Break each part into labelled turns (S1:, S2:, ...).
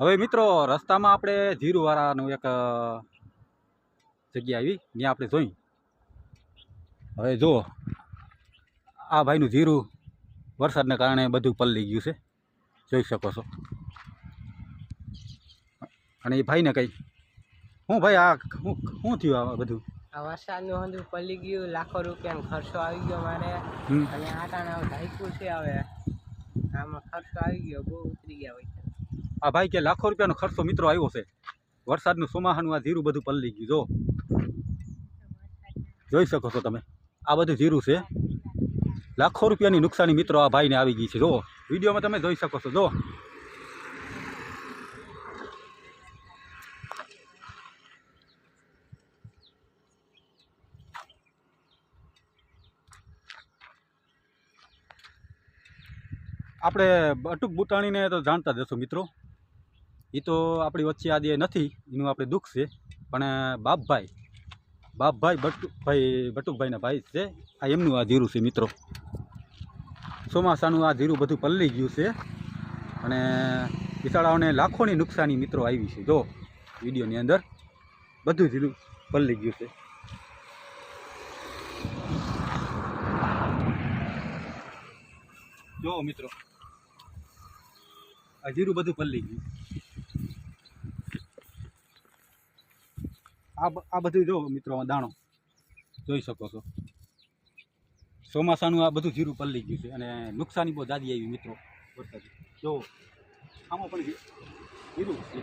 S1: હવે મિત્રો રસ્તામાં આપણે જીરુવાળાનું એક જગ્યા આવી. ત્યાં આપણે જોઈ. હવે જુઓ આ ભાઈનું જીરું વરસાદને કારણે બધું પલળી ગયું છે. જોઈ શકો છો. અને એ ભાઈને કંઈ હું ભાઈ આ શું શું થયું આ બધું?
S2: આ વરસાદનું હંધું પલ્લી ગયું લાખો રૂપિયાનો ખર્ચો આવી ગયો મારે. અને આટાણે ઢાંક્યું છે હવે. આમાં ખર્ચો આવી ગયો બહુ ઉતરી ગયા હોય
S1: આ ભાઈ કે લાખો રૂપિયાનો ખર્ચો મિત્રો આવ્યો છે. વરસાદનું ચોમાસાનું આ જીરું બધું પલળી ગયું, જો. જોઈ શકો છો તમે. આ બધું જીરું છે. લાખો રૂપિયાની નુકસાની મિત્રો આ ભાઈને આવી ગઈ છે, જો. વિડીયોમાં તમે જોઈ શકો છો, જો. આપણે અટૂક બુટાણીને તો જાણતા જ હશો મિત્રો. એ તો આપણી વચ્ચે આજે નથી, એનું આપણે દુઃખ છે. પણ બાપભાઈ બાપભાઈ બટુકભાઈ બટુકભાઈના ભાઈ છે. આ એમનું આ જીરું છે, મિત્રો. ચોમાસાનું આ જીરું બધું પલળી ગયું છે. અને વિશાળાઓને લાખોની નુકસાની મિત્રો આવી છે. જો, વિડીયોની અંદર બધું જીરું પલળી ગયું છે. જો, મિત્રો, આ જીરું બધું પલળી ગયું. આ આ બધું જો મિત્રો દાણો. જોઈ શકો છો. ચોમાસાનું આ બધું જીરું પલળી ગયું છે અને નુકસાની બહુ દાદી આવી મિત્રો, વરસાદ. જો, આમાં પણ જીરું છે.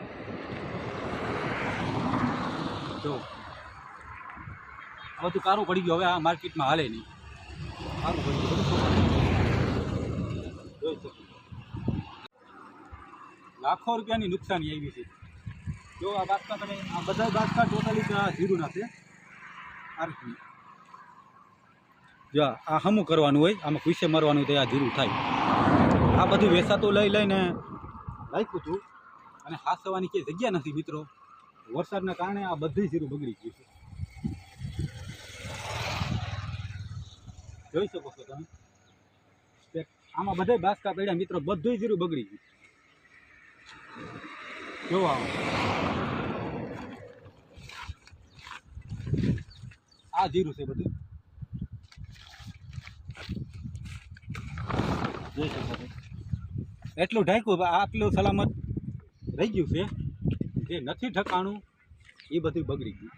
S1: જો બધું કારું પડી ગયું, હવે આ માર્કેટમાં હાલે નહીં. કારું પડી ગયું લાખો રૂપિયાની નુકસાની આવી છે. જો આ બાસકા તમે આ બધા બાસકા ટોટલી આ જીરુના છે આ રીતનું જો આ- હમું કરવાનું હોય, આમાં કુઈસે મારવાનું તો આ જીરું થાય. આ બધું વેસાતું લઈ લઈને રાખ્યું હતું. અને હાસવાની કે જગ્યા નથી મિત્રો. વરસાદના કારણે આ બધી જીરું બગડી ગયું છે. જોઈ શકો છો તમે. આમાં બધા બાસકા પડ્યા મિત્રો બધું જીરું બગડી ગયું. જોવા. આ જીરું છે બધું. જોઈ શકો એટલું ઢાંક્યું આટલું સલામત રહી ગયું છે. જે નથી ઠકાણું એ બધું બગડી ગયું.